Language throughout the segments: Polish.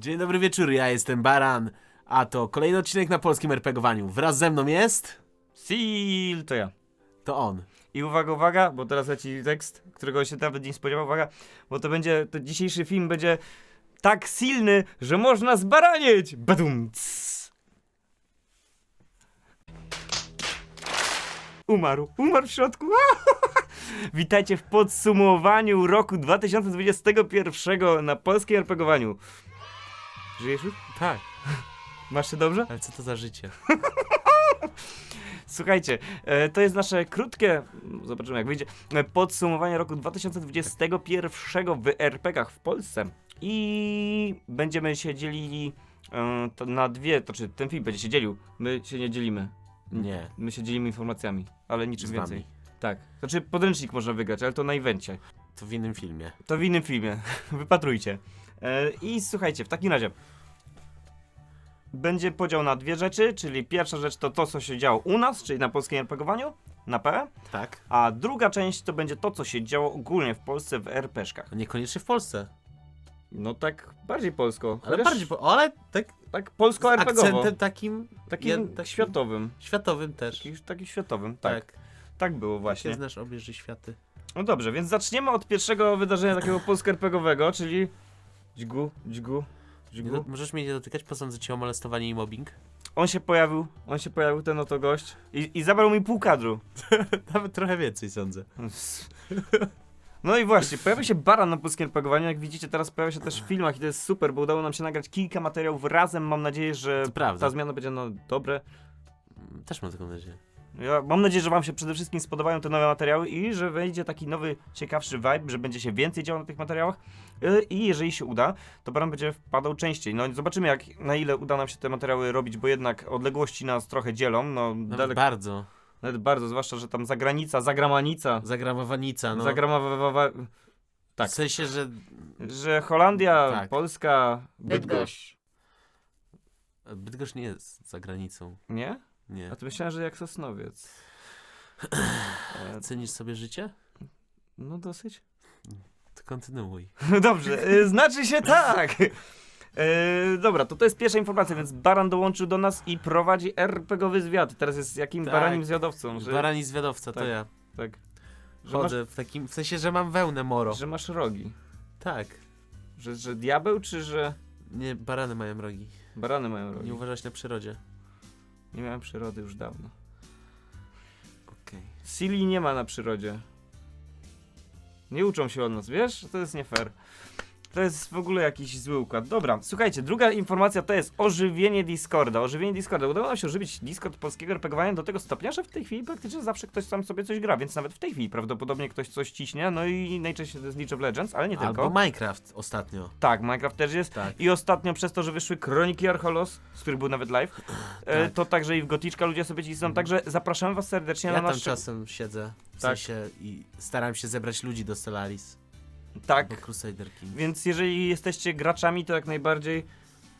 Dzień dobry wieczór, ja jestem Baran, a to kolejny odcinek na polskim RPGowaniu. Wraz ze mną jest... Seal to ja. To on. I uwaga, uwaga, bo teraz leci tekst, którego się nawet nie spodziewał, uwaga, bo to będzie, to dzisiejszy film będzie tak silny, że można zbaranieć! Badum! cs. Umarł, umarł w środku. Witajcie w podsumowaniu roku 2021 na polskim RPGowaniu. Żyjesz już? Tak. Masz się dobrze? Ale co to za życie? Słuchajcie, e, to jest nasze krótkie, zobaczymy jak wyjdzie, e, podsumowanie roku 2021 w RPG-ach w Polsce. I będziemy się dzielili e, na dwie, to czy ten film będzie się dzielił. My się nie dzielimy. Nie. My się dzielimy informacjami, ale niczym więcej. Tak. Znaczy podręcznik można wygrać, ale to na evencie. To w innym filmie. To w innym filmie. Wypatrujcie. E, I słuchajcie, w takim razie będzie podział na dwie rzeczy, czyli pierwsza rzecz to to, co się działo u nas, czyli na polskim RPGowaniu, na P, Tak? a druga część to będzie to, co się działo ogólnie w Polsce w RPszkach. A niekoniecznie w Polsce. No tak bardziej polsko. Ale Chociaż bardziej po... Ale tak tak polsko z RPGowo. akcentem takim... Takim jed- takim światowym. Światowym też. Takim, takim światowym, tak. Tak. Tak było Właśnie. właśnie. znasz obieży światy. No dobrze, więc zaczniemy od pierwszego wydarzenia takiego polsko-RPGowego, czyli dźgu, dźgu, Nie dźgu. do... Możesz mnie nie dotykać, posądzę cię o molestowanie i mobbing. On się pojawił, on się pojawił, ten oto gość i, i zabrał mi pół kadru. Nawet trochę więcej sądzę. No i właśnie, pojawia się baran na polskim RPGowaniu, jak widzicie teraz pojawia się też w filmach i to jest super, bo udało nam się nagrać kilka materiałów razem, mam nadzieję, że To prawda. ta zmiana będzie no dobre. Też mam taką nadzieję. Ja mam nadzieję, że wam się przede wszystkim spodobają te nowe materiały i że wejdzie taki nowy, ciekawszy vibe, że będzie się więcej działo na tych materiałach Yy, i jeżeli się uda, to baran będzie wpadał częściej. No zobaczymy jak, na ile uda nam się te materiały robić, bo jednak odległości nas trochę dzielą, no Nawet daleko, bardzo. nawet bardzo, zwłaszcza, że tam zagranica, zagramanica, Zagramowanica, no. zagramawa... tak. W sensie, że Że Holandia, Tak. Polska, Bydgoszcz. Bydgoszcz nie jest za granicą. Nie? Nie. A to myślałem, że jak Sosnowiec. E, Cenisz sobie życie? no dosyć. To kontynuuj. No dobrze, e, znaczy się tak. E, dobra, to to jest pierwsza informacja, więc Baran dołączył do nas i prowadzi RPGowy zwiat. Teraz jest jakim Tak. baranim zwiadowcą? Że, Barani zwiadowca, to tak. ja. tak. Że Chodzę w takim, w sensie, że mam wełnę moro. że masz rogi. Tak. Że, że diabeł, czy że Nie, barany mają rogi. barany mają rogi? Nie uważać na przyrodzie. Nie miałem przyrody już dawno. Okej. Silly nie ma na przyrodzie. Nie uczą się od nas, wiesz? To jest nie fair. To jest w ogóle jakiś zły układ. Dobra, słuchajcie, druga informacja to jest ożywienie Discorda. Ożywienie Discorda. Udało nam się ożywić Discord polskiego RPGowania do tego stopnia, że w tej chwili praktycznie zawsze ktoś tam sobie coś gra, więc nawet w tej chwili prawdopodobnie ktoś coś ciśnie, no i najczęściej to jest League of Legends, ale nie tylko. Albo Minecraft ostatnio. Tak, Minecraft też jest. Tak. I ostatnio przez to, że wyszły Kroniki Archolos, z których był nawet live, e, Tak. to także i w Goticzka ludzie sobie cisną, także zapraszamy was serdecznie Ja na tam nasz... czasem siedzę. W Tak. sensie i staram się zebrać ludzi do Stellaris. Tak, Bo Crusader King. Więc jeżeli jesteście graczami, to jak najbardziej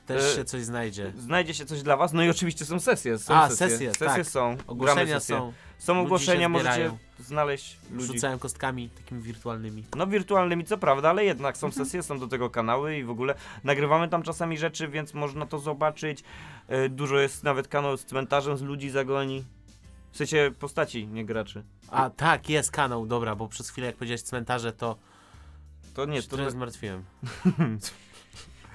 Też e, się coś znajdzie. znajdzie się coś dla was. No i oczywiście są sesje. Są A, sesje, sesje, tak. są. gramy Ogłoszenia sesje. są. Są ogłoszenia, się możecie zbierają. znaleźć ludzi. Rzucają kostkami takimi wirtualnymi. No wirtualnymi co prawda, ale jednak są sesje, są do tego kanały i w ogóle nagrywamy tam czasami rzeczy, więc można to zobaczyć. E, Dużo jest nawet kanał z cmentarzem, z ludzi zagoni. W sensie postaci, nie graczy. A tak, jest kanał, dobra, bo przez chwilę jak powiedziałeś cmentarze, to To nie, to, trochę zmartwiłem.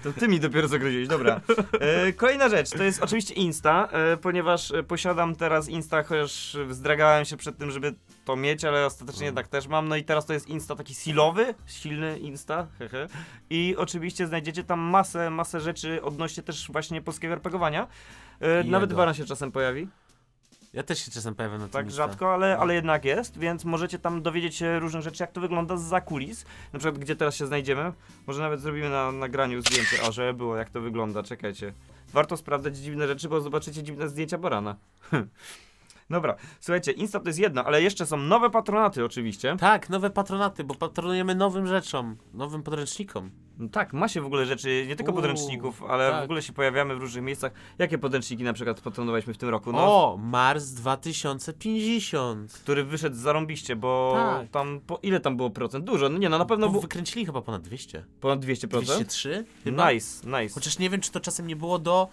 To ty mi dopiero zagroziłeś, dobra. E, kolejna rzecz, to jest oczywiście Insta, e, ponieważ e, posiadam teraz Insta, chociaż wzdragałem się przed tym, żeby to mieć, ale ostatecznie jednak też mam. No i teraz to jest Insta taki silowy, silny Insta, hehe. I oczywiście znajdziecie tam masę, masę rzeczy odnośnie też właśnie polskiego RPGowania. E, I nawet jego. Baran się czasem pojawi, Ja też się czasem pojawiam na tym tak rzadko, ale, No. ale jednak jest, więc możecie tam dowiedzieć się różnych rzeczy, jak to wygląda z kulis. Na przykład, gdzie teraz się znajdziemy. Może nawet zrobimy na nagraniu zdjęcie, o, żeby było, jak to wygląda, czekajcie. Warto sprawdzać dziwne rzeczy, bo zobaczycie dziwne zdjęcia Barana. Dobra, słuchajcie, Insta to jest jedno, ale jeszcze są nowe patronaty oczywiście. Tak, nowe patronaty, bo patronujemy nowym rzeczom, nowym podręcznikom. No tak, ma się w ogóle rzeczy, nie tylko Uuu, podręczników, ale w tak. ogóle się pojawiamy w różnych miejscach. Jakie podręczniki na przykład patronowaliśmy w tym roku? No, O, Mars 2050. który wyszedł zarąbiście, bo Tak. tam, po, ile tam było procent? Dużo, no nie, no na pewno No, było wykręcili chyba ponad 200. ponad 200%. 203? Chyba? Nice, nice. Chociaż nie wiem, czy to czasem nie było do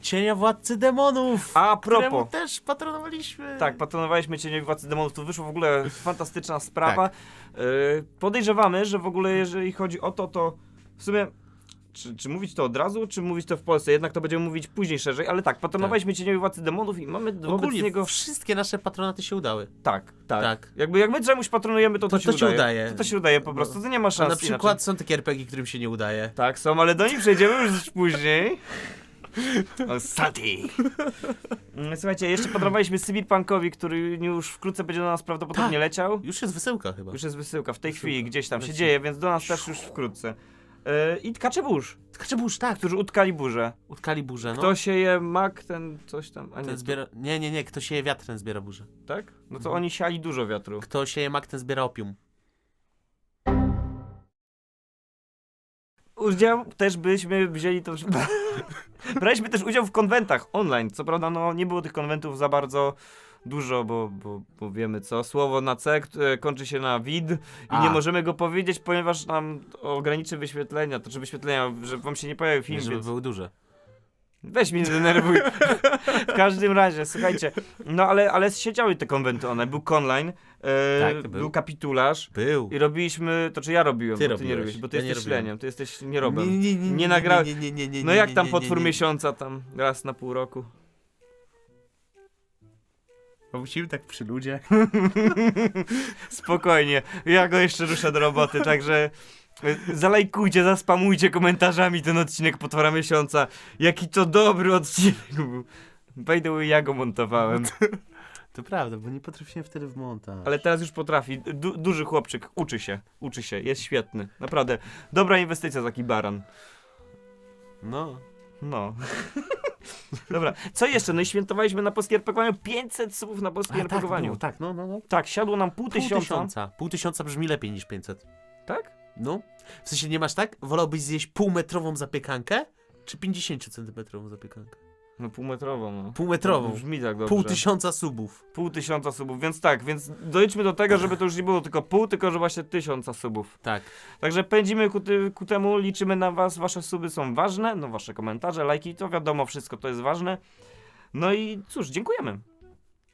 Cienia Władcy Demonów. A któremu propos, też patronowaliśmy. tak, patronowaliśmy Cienie Władcy Demonów, tu wyszło w ogóle fantastyczna sprawa. Tak. Yy, podejrzewamy, że w ogóle jeżeli chodzi o to, to w sumie czy, czy mówić to od razu, czy mówić to w Polsce? Jednak to będziemy mówić później szerzej, ale tak, patronowaliśmy Cieniowi Władcy Demonów i mamy wobec Ogólnie niego... wszystkie nasze patronaty się udały. Tak, tak, Tak. Jakby jak my czemuś patronujemy, to to, To- się, to się udaje. udaje. To, to się udaje po prostu, to nie ma A szans na przykład inaczej. są takie RPG, którym się nie udaje. Tak, są, ale do nich przejdziemy już później. O, Sati. Mm, Słuchajcie, jeszcze patronowaliśmy Cyberpunkowi, który już wkrótce będzie do nas prawdopodobnie Tak. leciał. Już jest wysyłka chyba. Już jest wysyłka, w tej chwili gdzieś tam się Leci. dzieje, więc do nas też już wkrótce. Yy, I tkacze burz, Kaczebórz, tak. którzy utkali burzę. Utkali burzę, no. Kto sieje mak, ten coś tam, a nie, ten zbiera... Nie, nie, nie. Kto sieje wiatr, ten zbiera burzę. tak? No to Mhm. oni siali dużo wiatru. Kto sieje mak, ten zbiera opium. Udział też byśmy wzięli to. Braliśmy też udział w konwentach online. Co prawda, no nie było tych konwentów za bardzo dużo, bo, bo, bo wiemy co. Słowo na C które kończy się na wid i A. nie możemy go powiedzieć, ponieważ nam ograniczy wyświetlenia. To czy wyświetlenia, że wam się nie pojawił film, Nie, żeby więc... były duże. Weź mnie nie denerwuj. w każdym razie, słuchajcie. No ale, ale siedziały te konwenty online. Był Conline, e, Tak, był. był. kapitularz. Był. I robiliśmy, to czy ja robiłem, Ty bo ty nie robiłeś. robiłeś, bo ty Ja jesteś śleniem, ty jesteś nierobem. Nie, nie, nie, Nie nagra- Nie, nie, nie, nie, No jak tam potwór nie, nie. miesiąca tam raz na pół roku? Bo musimy tak przy ludzie. Spokojnie, ja go jeszcze ruszę do roboty, także zalajkujcie, zaspamujcie komentarzami ten odcinek Potwora Miesiąca. Jaki to dobry odcinek był. By the way, ja go montowałem, To prawda, bo nie potrafiłem wtedy w montaż. ale teraz już potrafi. Du duży chłopczyk, uczy się, uczy się, jest świetny. Naprawdę, dobra inwestycja za taki baran. No. No. Dobra, co jeszcze? No i świętowaliśmy na polskim RPGowaniu 500 subów na polskim A, tak, RPGowaniu. było, tak, no, no, no. Tak, siadło nam pół Pół tysiąca. tysiąca. Pół tysiąca brzmi lepiej niż 500. Tak? No. W sensie nie masz tak? Wolałbyś zjeść półmetrową zapiekankę? Czy 50 centymetrową zapiekankę? No półmetrową, no. Półmetrową. Brzmi tak dobrze. Pół tysiąca subów. Pół tysiąca subów, więc tak, więc dojdźmy do tego, żeby to już nie było tylko pół, tylko że właśnie tysiąca subów. Tak. Także pędzimy ku, ty, ku temu, liczymy na was, wasze suby są ważne, no wasze komentarze, lajki, to wiadomo, wszystko to jest ważne. No i cóż, dziękujemy.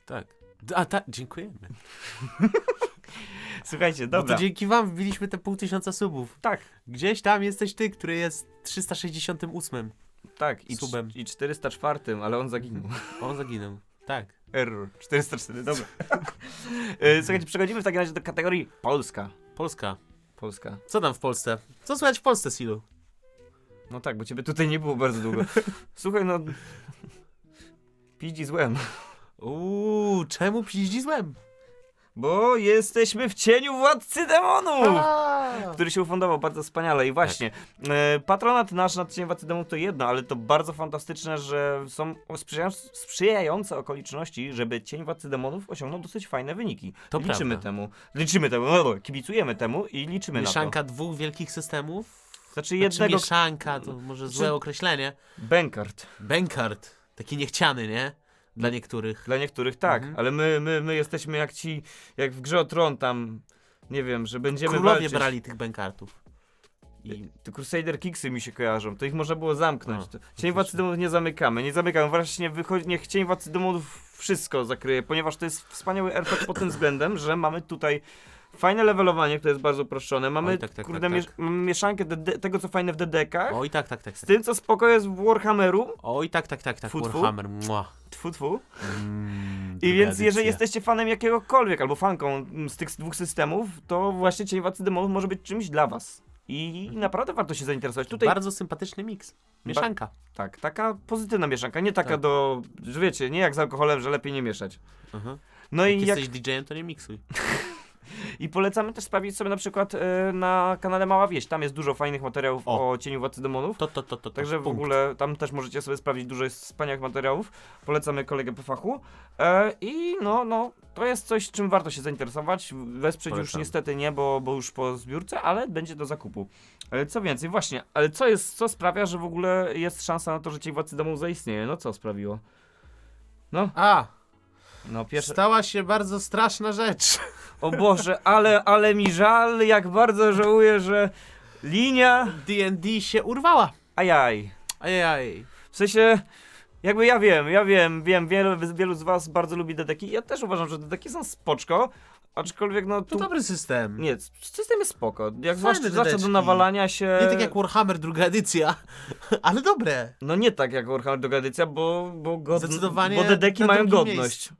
Tak. D- A tak, dziękujemy. Słuchajcie, Dobra. No to dzięki wam wbiliśmy te pół tysiąca subów. Tak, Gdzieś tam jesteś ty, który jest 368. tak, i, Subem. i 404, ale on zaginął. On zaginął. Tak. Error. 404, dobra. E, Słuchajcie, przechodzimy w takim razie do kategorii Polska. Polska. Polska. Co tam w Polsce? Co słychać w Polsce, Silu? No tak, bo ciebie tutaj nie było bardzo długo. Słuchaj, no... Piździ złem. Uuu, czemu piździ złem? Bo jesteśmy w cieniu władcy demonów! A. Który się ufundował bardzo wspaniale i właśnie. E, patronat nasz nad cieniem władcy demonów to jedno, ale to bardzo fantastyczne, że są sprzyjające, sprzyjające okoliczności, żeby cień władcy demonów osiągnął dosyć fajne wyniki. To liczymy prawda. temu. Liczymy temu, no, no, kibicujemy temu i liczymy Mieszanka dwóch wielkich systemów? na to. Znaczy Znaczy jednego mieszanka, to może złe Czy- określenie. Bankart. Bankard. Taki niechciany, nie? Dla niektórych. Dla niektórych tak, Mhm. ale my, my, my jesteśmy jak ci, jak w grze o tron tam, nie wiem, że będziemy Królowie walczyć. brali tych bankardów. I Te Crusader Kicksy mi się kojarzą, to ich można było zamknąć. O, To- Cień. Władcy nie zamykamy, nie zamykamy. Właśnie wychodzi, niech Cień Władcy Demonów wszystko zakryje, ponieważ to jest wspaniały RPG pod tym względem, że mamy tutaj fajne levelowanie, które jest bardzo uproszczone. Mamy, Oj, tak, tak, kurde, tak, miesz- tak. mamy mieszankę DD tego, co fajne w DD-kach, oj, tak, tak, tak. z tym, co spoko jest w Warhammeru. Oj, tak, tak, tak, tak. Fu, fu. Warhammer. Mua. Tfu, tfu. Mm, I więc jeżeli jesteście fanem jakiegokolwiek, albo fanką mm, z tych dwóch systemów, to właśnie Cień Władcy Demonów może być czymś dla was. I naprawdę warto się zainteresować. Tutaj Bardzo sympatyczny miks. Mieszanka. Tak, taka pozytywna mieszanka, nie taka Tak. do, że wiecie, nie jak z alkoholem, że lepiej nie mieszać. Mhm. No Jak i jak, jesteś DJ-em, to nie miksuj. I polecamy też sprawdzić sobie na przykład e, na kanale Mała Wieś. Tam jest dużo fajnych materiałów O. o, cieniu Władcy Demonów. To, to, to, to. to Także w punkt. ogóle tam też możecie sobie sprawdzić dużo jest wspaniałych materiałów. Polecamy kolegę po fachu. E, I no, no, to jest coś, czym warto się zainteresować. Wesprzeć już Polecam. niestety nie, bo, bo już po zbiórce, ale będzie do zakupu. E, co więcej, właśnie, ale co jest, co sprawia, że w ogóle jest szansa na to, że Cień Władcy Domu zaistnieje? No co sprawiło? No, A, no pierwsze... stała się bardzo straszna rzecz. O Boże, ale, ale mi żal, jak bardzo żałuję, że linia... D&D się urwała. Ajaj. Ajaj. W sensie, jakby ja wiem, ja wiem, wiem, wielu, wielu z was bardzo lubi dedeki. Ja też uważam, że dedeki są spoczko, aczkolwiek no To tu... dobry system. Nie, system jest spoko. Jak zwłaszcza, zwłaszcza do nawalania się... Nie tak jak Warhammer druga edycja, ale dobre. No nie tak jak Warhammer do edycja, bo, bo, god... Zdecydowanie bo dedeki mają godność. miejscu.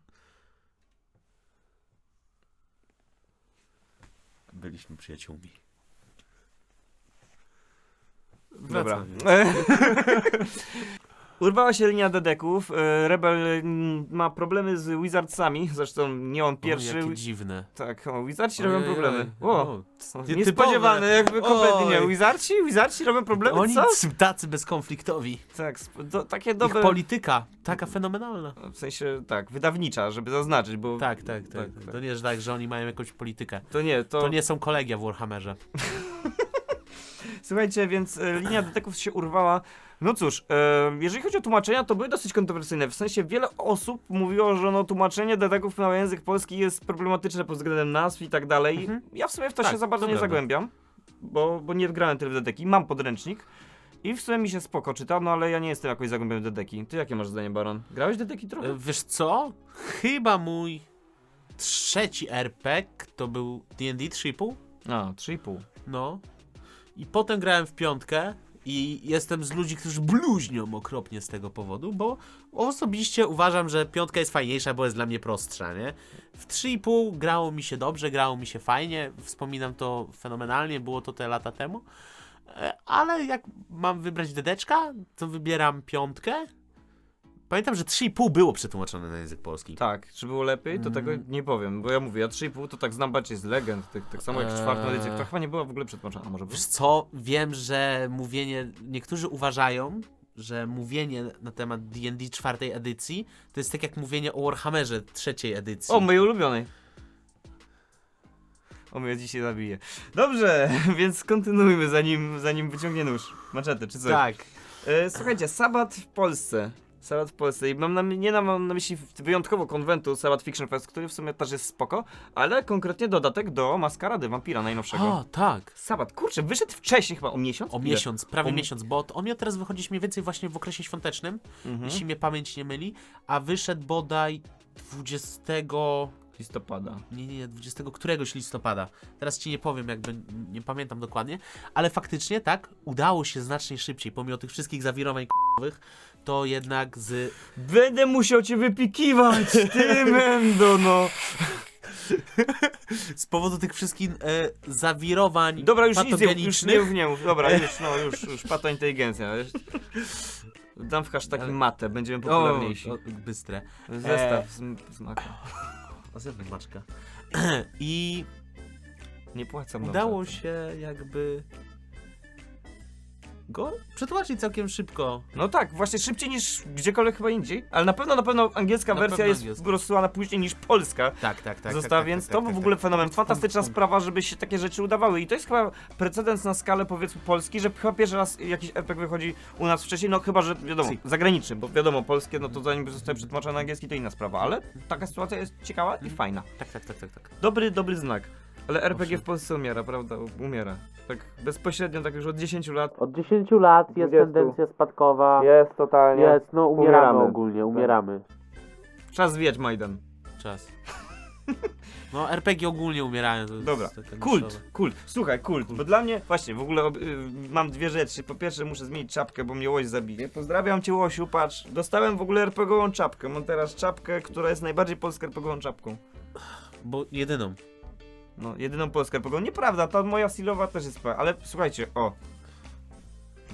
Byliśmy przyjaciółmi. Dobra. Urwała się linia dedeków. e, Rebel mm, ma problemy z Wizardsami, zresztą nie on O, pierwszy. jakie dziwne. Tak, o, Wizardsi robią Ojej, problemy. oj. O, O, co, nietypowe. niespodziewane, jakby kompletnie nie. Oj. Wizardsi? Wizardsi robią problemy, Oni co? są tacy bezkonfliktowi. Tak, sp- do, takie Ich dobre... polityka, taka fenomenalna. W sensie, tak, wydawnicza, żeby zaznaczyć, bo Tak, tak, tak. Tak, tak. To nie jest tak, że oni mają jakąś politykę. to nie, to... To nie są kolegia w Warhammerze. Słuchajcie, więc e, linia deteków się urwała. No cóż, e, jeżeli chodzi o tłumaczenia, to były dosyć kontrowersyjne. W sensie wiele osób mówiło, że no tłumaczenie deteków na język polski jest problematyczne pod względem nazw i tak dalej. Mhm. Ja w sumie w to Tak, się za bardzo to nie prawda. zagłębiam, bo, bo nie grałem tyle w dedeki. Mam podręcznik i w sumie mi się spoko czyta, no ale ja nie jestem jakoś zagłębiony w dedeki. Ty jakie masz zdanie, Baron? Grałeś w dedeki trochę? E, Wiesz co? Chyba mój trzeci RPG to był D&D 3,5. A, 3,5. No. I potem grałem w piątkę i jestem z ludzi, którzy bluźnią okropnie z tego powodu, bo osobiście uważam, że piątka jest fajniejsza, bo jest dla mnie prostsza, nie? W 3,5 grało mi się dobrze, grało mi się fajnie, wspominam to fenomenalnie, było to te lata temu, E, ale jak mam wybrać dedeczka, to wybieram piątkę. Pamiętam, że 3,5 było przetłumaczone na język polski. Tak, czy było lepiej, to Mm. tego nie powiem, bo ja mówię, ja 3,5 to tak znam bardziej z legend, tak, tak samo jak Eee. czwartą edycję, która chyba nie była w ogóle przetłumaczona, a może Wiesz co, wiem, że mówienie, niektórzy uważają, że mówienie na temat D&D czwartej edycji to jest tak jak mówienie o Warhammerze trzeciej edycji. O, mojej ulubionej. O, mnie dzisiaj zabije. Dobrze, więc kontynuujmy, zanim, zanim wyciągnie nóż. Maczetę, czy coś. tak. E, słuchajcie, Sabat w Polsce. Sabat w Polsce. I mam na, nie mam na myśli wyjątkowo konwentu Sabat Fiction Fest, który w sumie też jest spoko, ale konkretnie dodatek do Maskarady Vampira najnowszego. O, tak. Sabat, kurczę, wyszedł wcześniej chyba o miesiąc? O Ile? miesiąc, prawie O mi- miesiąc, bo on miał teraz wychodzić mniej więcej właśnie w okresie świątecznym, Mhm. jeśli mnie pamięć nie myli, a wyszedł bodaj 20... Listopada. Nie, nie, 20 któregoś listopada. Teraz ci nie powiem, jakby nie pamiętam dokładnie, ale faktycznie tak, udało się znacznie szybciej, pomimo tych wszystkich zawirowań k***owych, to jednak z Będę musiał cię wypikiwać, ty mendo, no. z powodu tych wszystkich e, zawirowań Dobra, już nic już nie mów, nie mów. Dobra, już, no, już, już pato inteligencja. Dam w hashtag Ale- matę, będziemy o, popularniejsi. o, bystre. Zestaw z, z maka. O, zjadłem maczka. I Nie płacam na udało się jakby go przetłumaczyć całkiem szybko. No tak, właśnie szybciej niż gdziekolwiek chyba indziej. Ale na pewno, na pewno angielska Na wersja pewno jest angielska. rozsyłana później niż polska. Tak, tak, tak. została, tak, tak, więc tak, to tak, był w tak, ogóle tak. fenomen. Fantastyczna sprawa, żeby się takie rzeczy udawały. I to jest chyba precedens na skalę powiedzmy Polski, że chyba pierwszy raz jakiś RPG wychodzi u nas wcześniej, no chyba, że wiadomo, Si. zagraniczny, bo wiadomo, polskie, no to zanim zostaje przetłumaczone na angielski, to inna sprawa, ale taka sytuacja jest ciekawa Mhm. i fajna. Tak, tak, tak, tak, tak. Dobry, dobry znak. Ale RPG w Polsce umiera, prawda? Umiera. Tak bezpośrednio, tak już od 10 lat. Od 10 lat jest 20. tendencja spadkowa. Jest totalnie. Jest, no umieramy, Umieramy. ogólnie, umieramy. Czas zwijać Majdan. Czas. No RPG ogólnie umierają. To jest Dobra. taka Kult, niszowa. kult. Słuchaj, kult. Bo dla mnie, właśnie, w ogóle ob- y, mam dwie rzeczy. Po pierwsze, muszę zmienić czapkę, bo mnie łoś zabije. Pozdrawiam cię, Łosiu, patrz. Dostałem w ogóle RPGową czapkę. Mam teraz czapkę, która jest najbardziej polską RPGową czapką. Bo jedyną. No, jedyną polską RPGową. Nieprawda, ta moja silowa też jest. Ale słuchajcie, o.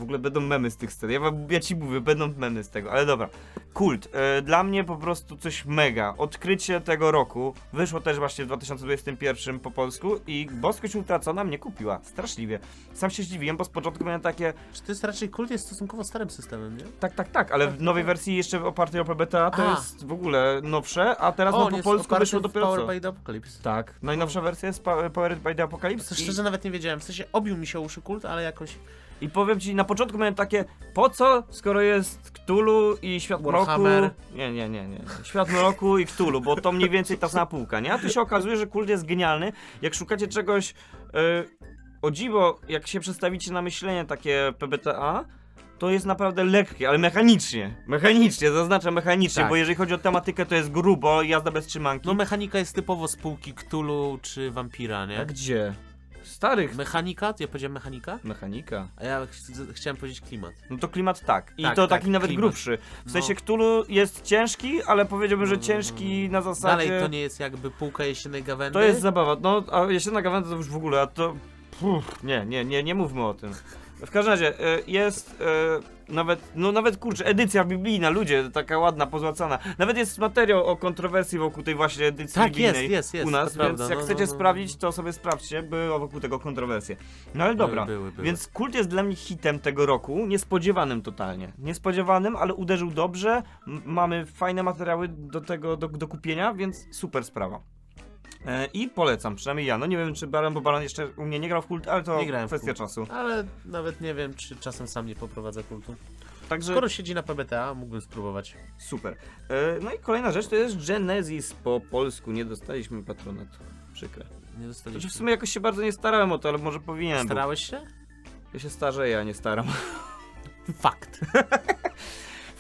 W ogóle będą memy z tych scen. Ja, wam- ja ci mówię, będą memy z tego, ale dobra. Kult. E, dla mnie po prostu coś mega. Odkrycie tego roku. Wyszło też właśnie w 2021 po polsku i Boskość Utracona mnie kupiła. Straszliwie. Sam się zdziwiłem, bo z początku miałem takie, Czy to jest raczej kult jest stosunkowo starym systemem, nie? tak, tak, tak, ale Tak, w tak, nowej tak. wersji jeszcze opartej o PBTA to A. jest w ogóle nowsze, a teraz no, on po jest polsku oparty wyszło w dopiero Power co. by the Apocalypse. Tak, najnowsza wersja jest pa- Powered by the Apocalypse. To i- szczerze nawet nie wiedziałem, w sensie obił mi się uszy kult, ale jakoś... I powiem ci, na początku miałem takie, po co, skoro jest Cthulhu i Świat Warhammer. Mroku... Nie, nie, nie, nie. Świat Mroku i Cthulhu, bo to mniej więcej ta sama półka, nie? A tu się okazuje, że kult jest genialny. Jak szukacie czegoś... Yy, o dziwo, jak się przestawicie na myślenie takie PBTA, to jest naprawdę lekkie, ale mechanicznie. Mechanicznie, zaznaczam mechanicznie, Tak. bo jeżeli chodzi o tematykę, to jest grubo, jazda bez trzymanki. No mechanika jest typowo z półki Cthulhu czy Vampira, A nie? gdzie? Starych. Mechanika? Ja powiedziałem mechanika? Mechanika. A ja ch chciałem powiedzieć klimat. No to klimat tak. I Tak, to tak, taki nawet klimat. grubszy. W No. sensie Cthulhu jest ciężki, ale powiedziałbym, że No, no, no, ciężki na zasadzie... Dalej to nie jest jakby półka jesiennej gawędy? To jest zabawa. No, a jesienna gawęda to już w ogóle, a to... Pff, nie, nie, nie, nie mówmy o tym. W każdym razie, y, jest y, nawet, no nawet kurczę, edycja biblijna, ludzie, taka ładna, pozłacana. Nawet jest materiał o kontrowersji wokół tej właśnie edycji Tak, biblijnej jest, jest, jest. u nas, więc prawda, jak no, chcecie no, no. sprawdzić, to sobie sprawdźcie, były wokół tego kontrowersje. No ale dobra, Były, były, były. więc kult jest dla mnie hitem tego roku, niespodziewanym totalnie. Niespodziewanym, ale uderzył dobrze. Mamy fajne materiały do tego, do, do kupienia, więc super sprawa. E, I polecam, przynajmniej ja. No nie wiem, czy Baran, bo Baran jeszcze u mnie nie grał w kult, ale to Nie grałem w kwestia kult. czasu. Ale nawet nie wiem, czy czasem sam nie poprowadza kultu. Także Skoro siedzi na PBTA, mógłbym spróbować. super. E, no i kolejna rzecz to jest Genesis po polsku. Nie dostaliśmy patronatu. Przykre. Nie Znaczy dostaliśmy. w sumie jakoś się bardzo nie starałem o to, ale może powinienem. Bo Starałeś się? ja się starzeję, a nie staram. Fakt.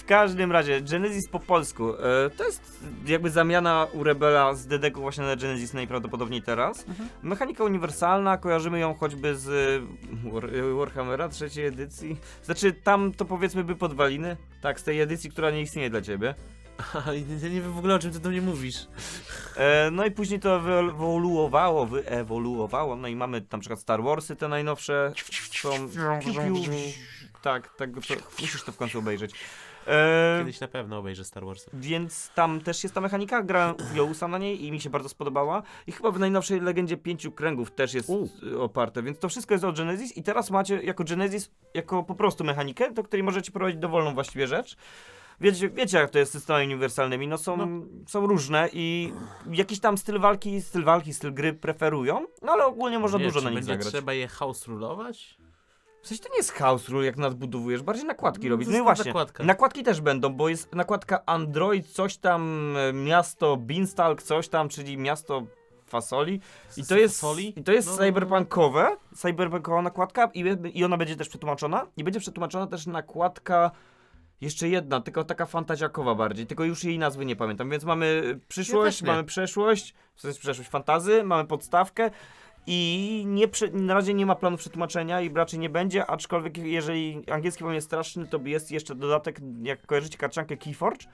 W każdym razie, Genesis po polsku. E, to jest jakby zamiana u Rebela z Dedeku właśnie na Genesis najprawdopodobniej teraz. Mhm. Mechanika uniwersalna, kojarzymy ją choćby z e, War, Warhammera trzeciej edycji. Znaczy, tam to powiedzmy by podwaliny. Tak, z tej edycji, która nie istnieje dla ciebie. Ja nie, nie wiem w ogóle o czym ty do mnie mówisz. E, no i później to wyewoluowało, wyewoluowało. No i mamy tam na przykład Star Warsy, te najnowsze. Są... Tak, tak, to, musisz to w końcu obejrzeć. E, Kiedyś na pewno obejrzę Star Wars. Więc tam też jest ta mechanika, grałem u Jousa na niej i mi się bardzo spodobała. I chyba w najnowszej Legendzie Pięciu Kręgów też jest U. y, oparte, więc to wszystko jest od Genesis i teraz macie jako Genesis, jako po prostu mechanikę, do której możecie prowadzić dowolną właściwie rzecz. Wiecie, wiecie jak to jest z systemami uniwersalnymi, no są, No. są różne i jakiś tam styl walki, styl walki, styl gry preferują, no ale ogólnie można nie, dużo na nich zagrać. trzeba je house rulować? W sensie to nie jest house rule, jak nadbudowujesz, bardziej nakładki No, robić. No i właśnie, nakładka. nakładki też będą, bo jest nakładka Android, coś tam, e, miasto Beanstalk, coś tam, czyli miasto fasoli. I to jest, Fasoli? i to jest No, no, no. cyberpunkowe, cyberpunkowa nakładka i, i ona będzie też przetłumaczona. I będzie przetłumaczona też nakładka jeszcze jedna, tylko taka fantaziakowa bardziej, tylko już jej nazwy nie pamiętam. Więc mamy przyszłość, Ja też nie. mamy przeszłość, to jest przeszłość fantazy, mamy podstawkę i nie na razie nie ma planu przetłumaczenia i raczej nie będzie, aczkolwiek jeżeli angielski wam jest straszny, to jest jeszcze dodatek, jak kojarzycie karczankę Keyforge,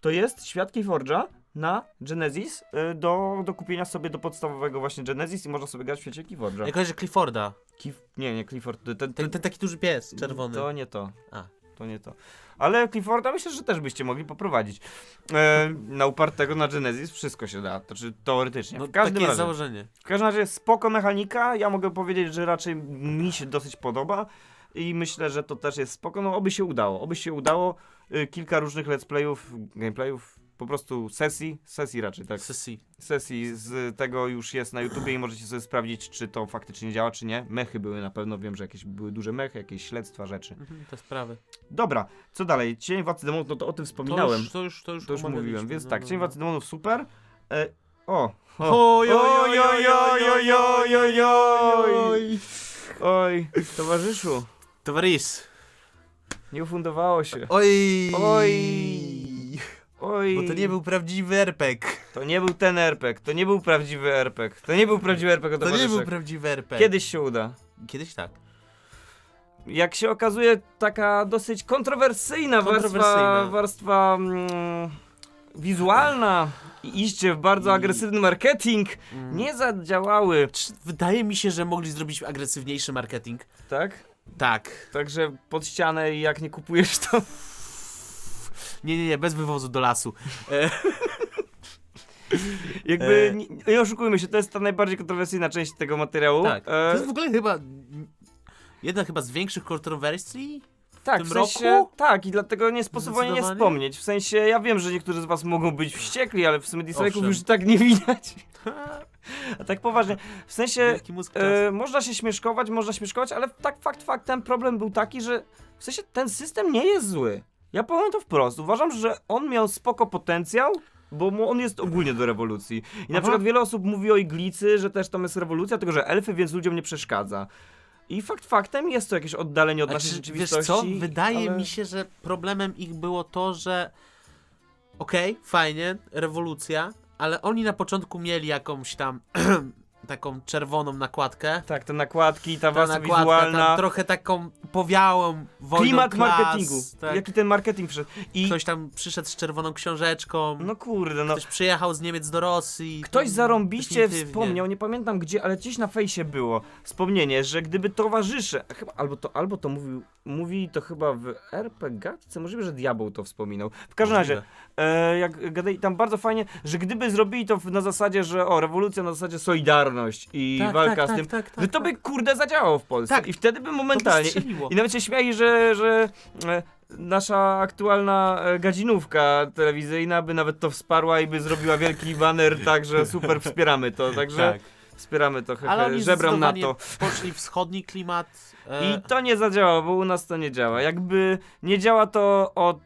to jest świat Keyforge'a na Genesis y, do, do kupienia sobie do podstawowego właśnie Genesis i można sobie grać w świecie Keyforge'a. Ja kojarzę Clifforda. Keyf- nie, nie Clifford, ten, ten, Ten, ten taki duży pies, czerwony. To nie to. A. To nie to. Ale Clifforda myślę, że też byście mogli poprowadzić. E, na upartego na Genesis wszystko się da, to czy teoretycznie. No, w każdym takie jest razie. założenie. W każdym razie spoko mechanika, ja mogę powiedzieć, że raczej mi się dosyć podoba i myślę, że to też jest spoko, no oby się udało, oby się udało, y, kilka różnych let's playów, gameplayów, po prostu sesji, sesji raczej, tak, Sesi. sesji z tego już jest na YouTubie i możecie sobie sprawdzić, czy to faktycznie działa, czy nie. Mechy były na pewno, wiem, że jakieś były duże mechy, jakieś śledztwa, rzeczy. Mhm, te sprawy. Dobra, co dalej? Cień Władcy Demonów, no to o tym To wspominałem, już, to już, to już, to już mówiłem, więc no, tak, no, Cień no. Władcy Demonów super. E, o, Oj, oj, oj, oj, oj, oj, oj. Oj, towarzyszu, Towarzys. nie ufundowało się. Oj. Oj. Oj, Bo to nie był prawdziwy RPG. to nie był ten RPG, to nie był prawdziwy RPG, to nie był prawdziwy RPG, To nie był prawdziwy RPG. Kiedyś się uda. Kiedyś tak. Jak się okazuje, taka dosyć kontrowersyjna, Kontrowersyjna. warstwa, warstwa mm, wizualna i iście w bardzo I- agresywny marketing Mm. nie zadziałały, Czy- Wydaje mi się, że mogli zrobić agresywniejszy marketing. tak? Tak. Także pod ścianę i jak nie kupujesz to... Nie, nie, nie, bez wywozu do lasu. E, Jakby, E. nie, nie oszukujmy się, to jest ta najbardziej kontrowersyjna część tego materiału. tak. To E, jest w ogóle chyba jedna chyba z większych kontrowersji. tak, tym w sensie, roku? tak i dlatego nie sposób o niej nie Zdecydowanie? wspomnieć. W sensie, ja wiem, że niektórzy z was mogą być wściekli, ale w sumie dislike'ów Owszem. już tak nie widać. A tak poważnie, w sensie, Wielki mózg e, można się śmieszkować, można śmieszkować, ale tak fakt faktem problem był taki, że w sensie ten system nie jest zły. Ja powiem to wprost, uważam, że on miał spoko potencjał, bo mu on jest ogólnie do rewolucji. I na Aha. przykład wiele osób mówi o Iglicy, że też tam jest rewolucja, tylko że elfy, więc ludziom nie przeszkadza. I fakt faktem jest to jakieś oddalenie od A naszej czy, wiesz rzeczywistości. co? Wydaje ale... mi się, że problemem ich było to, że okej, fajnie, rewolucja, ale oni na początku mieli jakąś tam taką czerwoną nakładkę. Tak, te nakładki, ta Ta nakładka wizualna, trochę taką powiałą wojną klimat klas, marketingu. Tak. Jaki ten marketing wszedł. I Ktoś tam przyszedł z czerwoną książeczką, no kurde, no. ktoś przyjechał z Niemiec do Rosji. Ktoś zarąbiście wspomniał, nie pamiętam gdzie, ale gdzieś na fejsie było wspomnienie, że gdyby towarzysze, chyba, albo to, albo to mówił, mówi to chyba w RPGatce, możliwe, że Diabeł to wspominał. W każdym razie, e, jak gadali tam bardzo fajnie, że gdyby zrobili to na zasadzie, że o, rewolucja na zasadzie solidarność i Tak, walka tak, z tak, tym, tak, tak, że to by tak. kurde zadziałało w Polsce. Tak. I wtedy by To by momentalnie. I, strzeliło. I nawet się śmiali, że, że e, nasza aktualna e, gadzinówka telewizyjna by nawet to wsparła i by zrobiła wielki baner, tak, że super wspieramy to, także Tak. wspieramy to, he, Ale he, oni żebram na zdecydowanie to. poszli wschodni klimat. E, I to nie zadziała, bo u nas to nie działa. Jakby nie działa to od,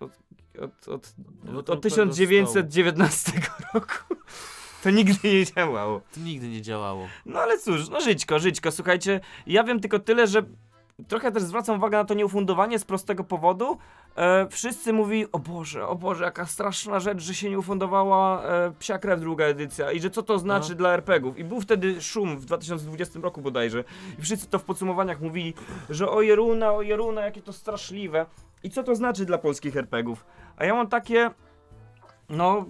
od, od, od, Od od, okrągłego 1919 roku. To nigdy nie działało. to nigdy nie działało. No ale cóż, no żyćko, żyćko, słuchajcie, ja wiem tylko tyle, że trochę też zwracam uwagę na to nieufundowanie z prostego powodu. E, wszyscy mówi, o Boże, o Boże, jaka straszna rzecz, że się nie ufundowała e, Psia Krew druga edycja i że co to znaczy No. dla RPGów. I był wtedy szum w 2020 roku bodajże i wszyscy to w podsumowaniach mówili, że o Jeruna, o Jeruna, jakie to straszliwe. I co to znaczy dla polskich RPGów? A ja mam takie, no,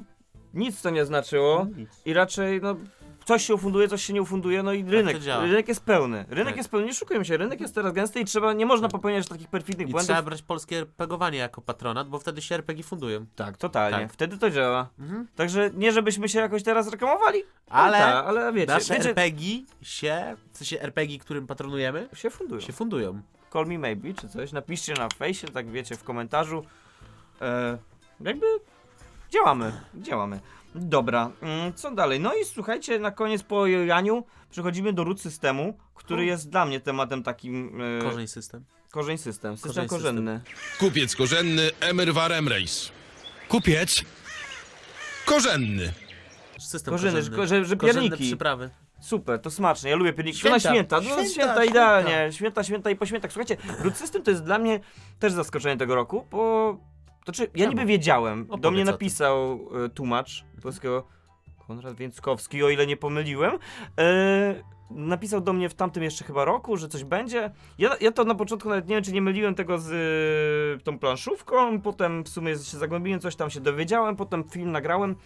nic to nie znaczyło. I raczej, no, coś się ufunduje, coś się nie ufunduje, no i rynek, to działa. rynek jest pełny. Rynek Tak. jest pełny, nie szukujmy się, rynek jest teraz gęsty i trzeba, nie można popełniać takich perfidnych I błędów. trzeba brać polskie RPGowanie jako patronat, bo wtedy się RPG fundują. Tak, totalnie. Tak. Wtedy to działa. Mhm. Także nie, żebyśmy się jakoś teraz reklamowali, Ale ta, ale wiecie, nasze wiecie RPG się, w sensie RPG, którym patronujemy, się fundują. się fundują. Call me maybe, czy coś, napiszcie na fejsie, tak wiecie, w komentarzu. E, jakby działamy, działamy. Dobra, mm, co dalej? No i słuchajcie, na koniec po Janiu przechodzimy do root systemu, który jest dla mnie tematem takim... E, Korzeń system. Korzeń system, system Korzeń system. korzenny. Kupiec korzenny Emir var Emreis. Kupiec korzenny. System Korzenny, korzenny. że, że, że Korzenne pierniki. przyprawy. Super, to smaczne, ja lubię pierniki. Święta, Na święta, no święta, święta, święta, święta. idealnie. Święta, święta i po świętach. Słuchajcie, root system to jest dla mnie też zaskoczenie tego roku, bo... To czy, ja Czemu? niby wiedziałem, do Opowiedz mnie o tym. napisał e, tłumacz polskiego Konrad Więckowski, o ile nie pomyliłem. E, napisał do mnie w tamtym jeszcze chyba roku, że coś będzie. Ja, ja to na początku nawet nie wiem, czy nie myliłem tego z e, tą planszówką, potem w sumie się zagłębiłem, coś tam się dowiedziałem, potem film nagrałem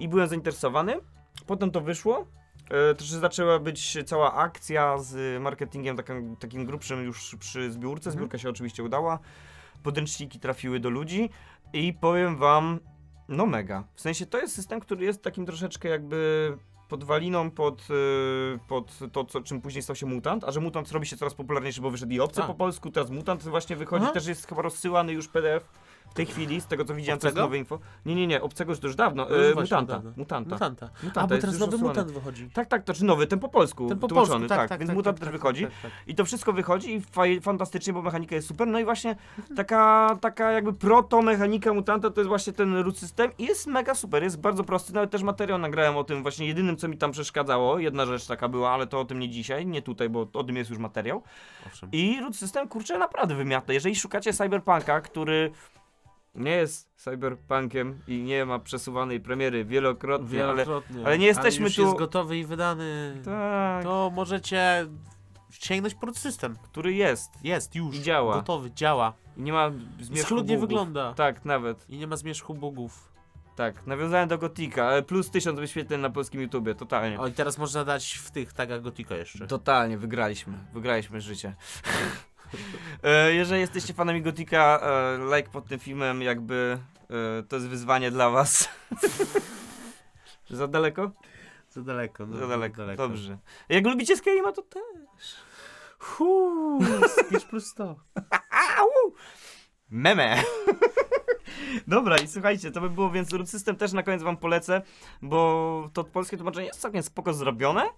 i byłem zainteresowany. Potem to wyszło. E, to, że zaczęła być cała akcja z marketingiem takim, takim grubszym już przy zbiórce. Mhm. Zbiórka się oczywiście udała. Podręczniki trafiły do ludzi i powiem wam, no mega. W sensie to jest system, który jest takim troszeczkę jakby podwaliną pod, y, pod to, co, czym później stał się Mutant, a że Mutant robi się coraz popularniejszy, bo wyszedł i Obcy A. po polsku, teraz Mutant właśnie wychodzi, Aha. też jest chyba rozsyłany już PDF tej chwili, z tego co widziałem, to jest Obcego? nowe info. Nie, nie, nie, Obcego już to już dawno, No e, właśnie Mutanta. Mutanta. Mutanta. Mutanta A, bo jest teraz już nowy mutant wychodzi. Tak, tak, to czy nowy, ten po polsku, Ten po tłumaczony, polsku, tak, tak, tak, więc tak, Mutant tak, też tak, wychodzi. tak, tak. I to wszystko wychodzi i faj, fantastycznie, bo mechanika jest super. No i właśnie taka, taka jakby proto-mechanika mutanta to jest właśnie ten root system i jest mega super, jest bardzo prosty. Nawet też materiał nagrałem o tym właśnie jedynym, co mi tam przeszkadzało. Jedna rzecz taka była, ale to o tym nie dzisiaj, nie tutaj, bo o tym jest już materiał. Owszem. I root system, kurczę, naprawdę wymiata. Jeżeli szukacie cyberpunka, który nie jest cyberpunkiem i nie ma przesuwanej premiery wielokrotnie, ale Wielokrotnie. ale nie jesteśmy już tu- jest gotowy i wydany. tak, To możecie sięgnąć po system. który jest Jest już. I działa. Gotowy, działa. i nie ma zmierzchu schludnie bugów. wygląda. Tak, nawet. I nie ma zmierzchu bugów. Tak, nawiązałem do Gotika, ale plus tysiąc wyświetleń na polskim YouTubie, totalnie. O i teraz można dać w tych tagach Gotika jeszcze. Totalnie, wygraliśmy, wygraliśmy życie. E, jeżeli jesteście fanami Gotika, e, like pod tym filmem, jakby e, to jest wyzwanie dla was. Za daleko? Za daleko, no. Za daleko. Dobrze. Jak lubicie Skyrima, to też. Huu, spisz plus 100. Au! Meme. Dobra, i słuchajcie, to by było, więc Root System też na koniec wam polecę, bo to polskie tłumaczenie jest całkiem spoko zrobione.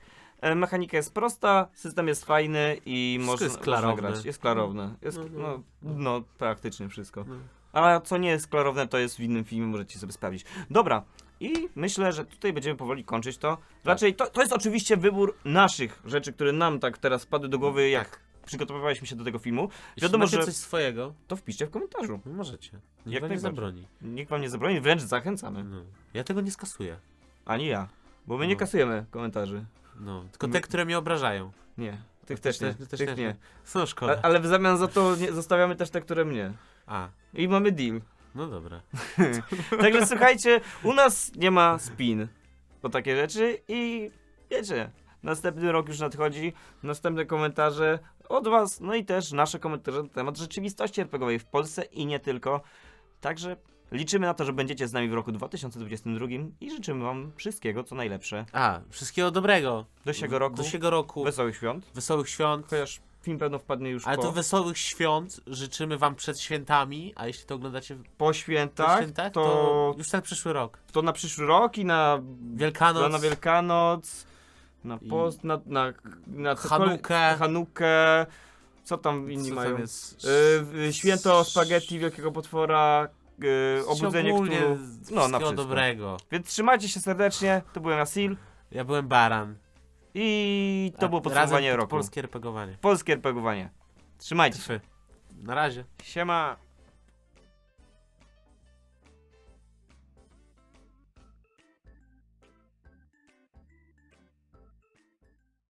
E, Mechanika jest prosta, system jest fajny i można, jest można klarowne. grać. Jest klarowne. Jest, No, no, no, praktycznie wszystko. No. A co nie jest klarowne, to jest w innym filmie, możecie sobie sprawdzić. Dobra, i myślę, że tutaj będziemy powoli kończyć to. Raczej to, to jest oczywiście wybór naszych rzeczy, które nam tak teraz spadły do głowy, jak Tak. przygotowywaliśmy się do tego filmu. Jeśli Wiadomo, macie że coś swojego, to wpiszcie w komentarzu. no możecie. Nikt Jak wam nie najbardziej. zabroni. Nikt wam nie zabroni, wręcz zachęcamy. No. Ja tego nie skasuję. Ani ja. Bo my nie No. kasujemy komentarzy. No. Tylko My- te, które mnie obrażają. Nie. Tych też nie. też- Tych nie. No szkoda. A, ale w zamian za to nie, zostawiamy też te, które mnie. A, I mamy deal. no dobra. Także słuchajcie, u nas nie ma spin o takie rzeczy i wiecie, następny rok już nadchodzi, następne komentarze od was, no i też nasze komentarze na temat rzeczywistości RPGowej w Polsce i nie tylko. Także liczymy na to, że będziecie z nami w roku 2022 i życzymy wam wszystkiego, co najlepsze. A, wszystkiego dobrego. Do siego roku, Do siego roku. wesołych świąt. Wesołych świąt. Chociaż film pewno wpadnie już Ale po, to wesołych świąt życzymy wam przed świętami, a jeśli to oglądacie po świętach, świętach, to, to już ten przyszły rok. to na przyszły rok i na Wielkanoc, na Wielkanoc, na I- post, na, na, na cokolwiek- Hanukę. Hanukę, co tam inni co mają? tam jest? Y, y, święto spaghetti Wielkiego Potwora, y, obudzenie którego... No, na wszystko. dobrego. Więc trzymajcie się serdecznie, to byłem Asil Ja byłem Baran. i to A było podsumowanie razem roku. Polskie RPGowanie. Polskie RPGowanie. Trzymajcie się. Na razie. Siema.